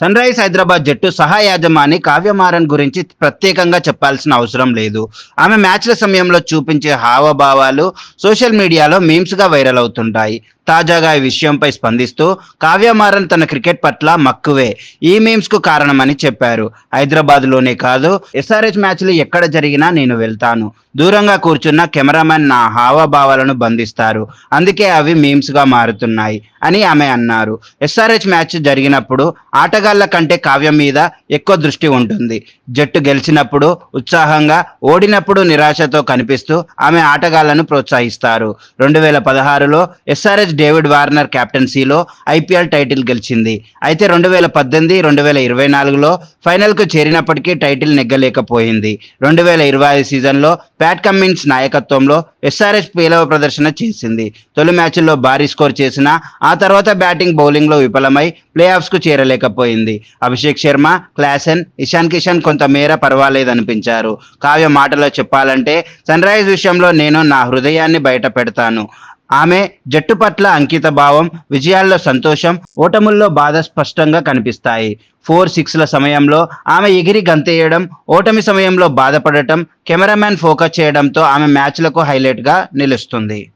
Sun rise Hyderabad జట్టు సహా యాజమాని కావ్యమారన్ గురించి ప్రత్యేకంగా చెప్పాల్సిన అవసరం లేదు. ఆమె మ్యాచ్ల సమయంలో చూపించే హావభావాలు సోషల్ మీడియాలో మీమ్స్గా వైరల్ అవుతుంటాయి. తాజాగా ఈ విషయంపై స్పందిస్తూ కావ్యమారన్ తన క్రికెట్ పట్ల మక్కువే. ఈ మీమ్స్కు కారణమని చెప్పారు. హైదరాబాద్లోనే కాదు ఎస్ఆర్హెచ్ మ్యాచ్లు ఎక్కడ జరిగినా నేను వెళ్తాను. దూరంగా కూర్చున్న కెమెరామెన్ నా హావభావాలను బంధిస్తారు. అందుకే అవి మీమ్స్గా మారుతున్నాయి అని ఆమె అన్నారు. ఎస్ఆర్హెచ్ మ్యాచ్ జరిగినప్పుడు ఆటగాళ్ళ కంటే కావ్యం మీద ఎక్కువ దృష్టి ఉంటుంది. జట్టు గెలిచినప్పుడు ఉత్సాహంగా ఓడినప్పుడు నిరాశతో కనిపిస్తూ ఆమె ఆటగాళ్ళను ప్రోత్సహిస్తారు. రెండు వేల పదహారులో ఎస్ఆర్హెచ్ డేవిడ్ వార్నర్ కెప్టెన్సీలో ఐపీఎల్ టైటిల్ గెలిచింది. అయితే రెండు వేల పద్దెనిమిది రెండు వేల ఇరవై నాలుగులో ఫైనల్కు చేరినప్పటికీ టైటిల్ నెగ్గలేకపోయింది. రెండు వేల ఇరవై ఐదు సీజన్లో ప్యాట్ కమ్మిన్స్ నాయకత్వంలో ఎస్ఆర్ఎస్ పేలవ ప్రదర్శన చేసింది. తొలి మ్యాచ్లో భారీ స్కోర్ చేసిన ఆ తర్వాత బ్యాటింగ్ బౌలింగ్లో విఫలమై ప్లే ఆఫ్స్కు చేరలేకపోయింది. అభిషేక్ శర్మ క్లాసెన్ ఇషాన్ కిషన్ కొంతమేర పర్వాలేదనిపించారు. కావ్య మాటలో చెప్పాలంటే సన్ రైజ్ విషయంలో నేను నా హృదయాన్ని బయట పెడతాను. ఆమె జట్టు పట్ల అంకిత భావం విజయాల్లో సంతోషం ఓటముల్లో బాధ స్పష్టంగా కనిపిస్తాయి. ఫోర్ సిక్స్ల సమయంలో ఆమె ఎగిరి గంతేయడం ఓటమి సమయంలో బాధపడటం కెమెరామ్యాన్ ఫోకస్ చేయడంతో ఆమె మ్యాచ్లకు హైలైట్గా నిలుస్తుంది.